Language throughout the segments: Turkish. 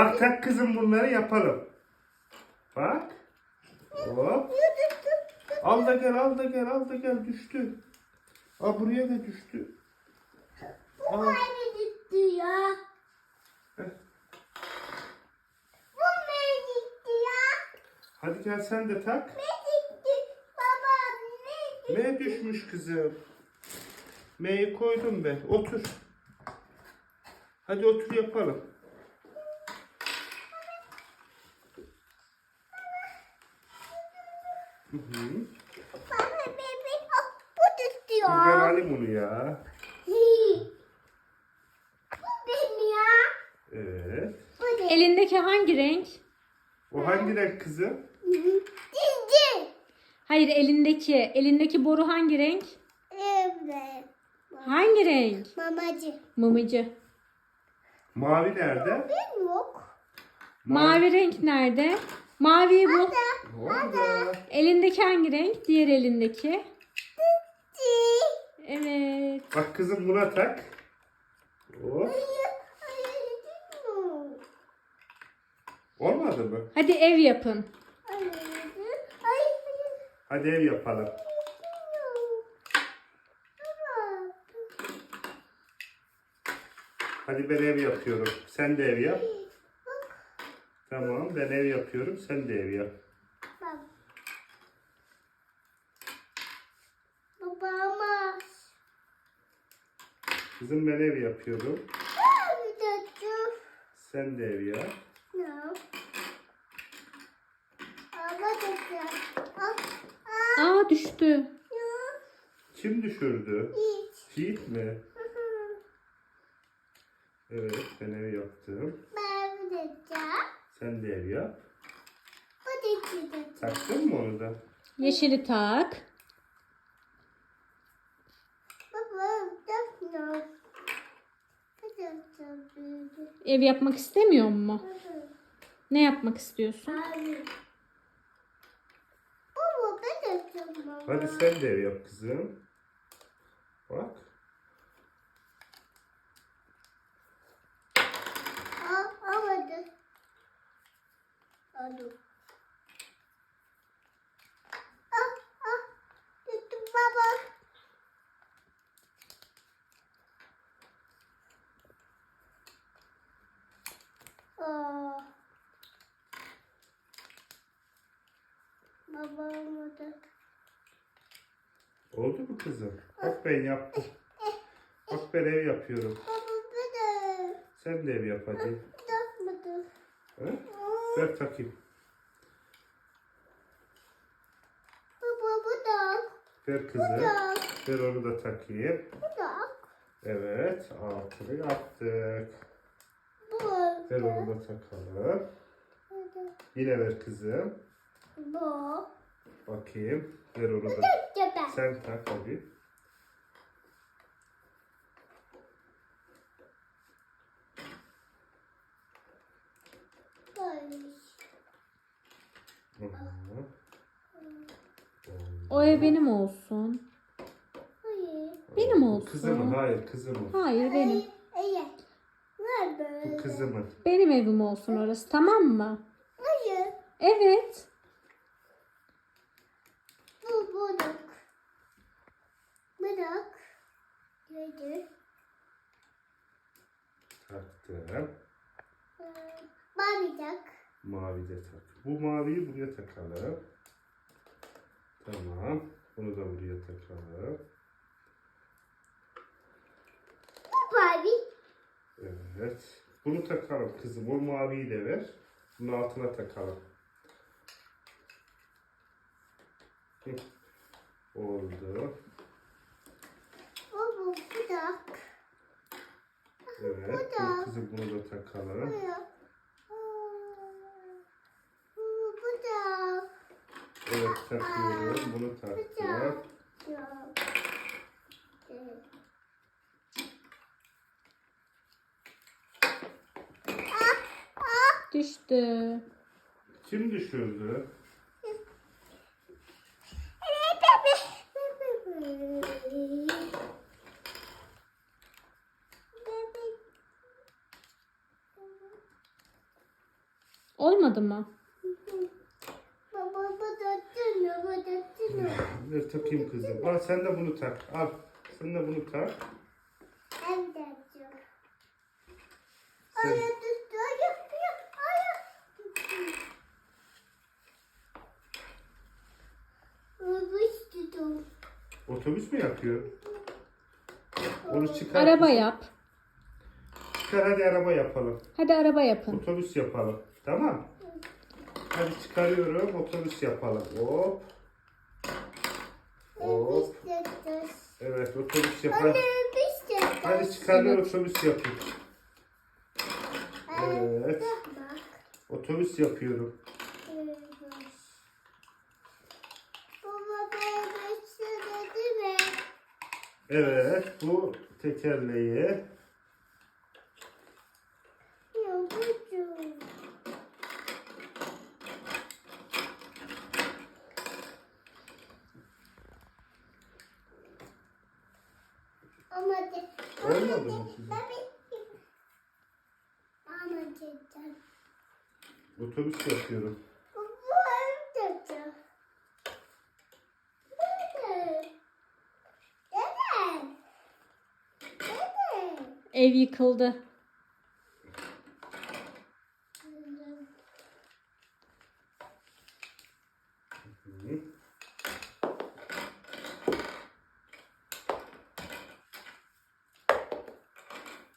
Bak tak kızım bunları yapalım. Bak. Hop. Al da gel al da gel al da gel düştü. Aa buraya da düştü. Bu Aa. beni gitti ya. Heh. Bu beni gitti ya. Hadi gel sen de tak. Ne gitti? Baba ne gitti? M düşmüş kızım. M'yi koydum ben. Otur. Hadi otur yapalım. Hı hı. Baba bebek bu ya. ben alayım onu ya. Hi. Bu benim ya. Evet. Bu benim. Elindeki hangi renk? O hangi renk kızım? Cici. Hayır elindeki. Elindeki boru hangi renk? Evet. Hangi renk? Mamacı. Mımıcı. Mavi nerede? Ben yok. Mavi renk nerede? Maviyi bul. Orada. Elindeki hangi renk? Diğer elindeki. Evet. Bak kızım buna tak. Hop. Olmadı mı? Hadi ev yapın. Hadi ev yapalım. Hadi ben ev yapıyorum. Sen de ev yap. Tamam ben ev yapıyorum. Sen de ev yap. Babama. Kızım ben ev yapıyorum. Sen de ev yap. Ah, Aa düştü. Kim düşürdü? Hiç. Yiğit mi? Evet ben ev yaptım. Ben dedeciğim. Sen de ev yap. Bu dedeciğim. Taktın mı onu da? Yeşili tak. Ev yapmak istemiyor mu? Ne yapmak istiyorsun? Abi. Baba, ben baba. Hadi sen de ev yap kızım. Bak. Aa, almadı. Aldım. Aa. Baba olmadı. Oldu mu kızım? Bak ben yaptım. Bak ben ev yapıyorum. Baba de Sen de ev yap hadi. yapmadı. Ha? Ver takayım. Baba bu da. Ver kızım. da. Ver onu da takayım. Bu da. Evet altını yaptık. Ver onu da takalım. Yine ver kızım. Bu. Bakayım. Ver onu da. Sen tak hadi. O ev benim olsun. Hayır. Benim olsun. Kızımın hayır kızımın. Hayır benim. Hayır. Bu kızımın. Benim evim olsun orası tamam mı? Hayır. Evet. Bu bulduk. Bırak. Yedi. Taktım. Bağlayacak. Mavi de tak. Bu maviyi buraya takalım. Tamam. Bunu da buraya takalım. Bu mavi. Evet. Bunu takalım kızım. O maviyi de ver. Bunun altına takalım. Hı. Oldu. Bu bu bırak. Evet. Bu kızım bunu da takalım. Bu bırak. Evet takıyorum. Bunu taktım. Bırak. Yok. Evet. Düştü. Kim düşürdü? Olmadı mı? Ver takayım kızım. Al sen de bunu tak. Al. Sen de bunu tak. Hem de. Sen- Otobüs mü yapıyor? Onu çıkar. Araba yap. Çıkar hadi araba yapalım. Hadi araba yapın. Otobüs yapalım. Tamam. Hadi çıkarıyorum. Otobüs yapalım. Hop. Hop. Evet otobüs yapalım. Hadi çıkarıyor otobüs yapayım. Evet. Evet. Bak. Otobüs yapıyorum. öbüş. Baba böyle söyledi mi? Evet bu tekerleği. De. Olmadı mı cidden. Otobüs yapıyorum. Ev yıkıldı.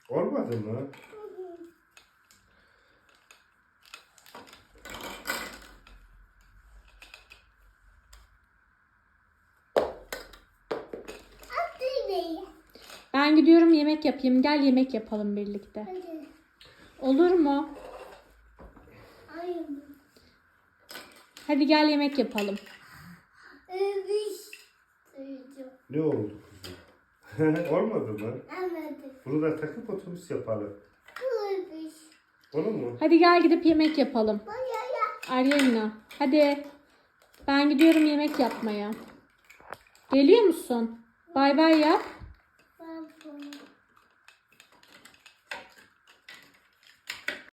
Olmadı mı? Ben gidiyorum yemek yapayım. Gel yemek yapalım birlikte. Hadi. Olur mu? Hayır. Hadi gel yemek yapalım. Ne oldu kızım? Olmadı mı? Anladım. Bunu da takıp otobüs yapalım. Öbüş. Olur mu? Hadi gel gidip yemek yapalım. Aryena hadi. Ben gidiyorum yemek yapmaya. Geliyor musun? Bay bay yap.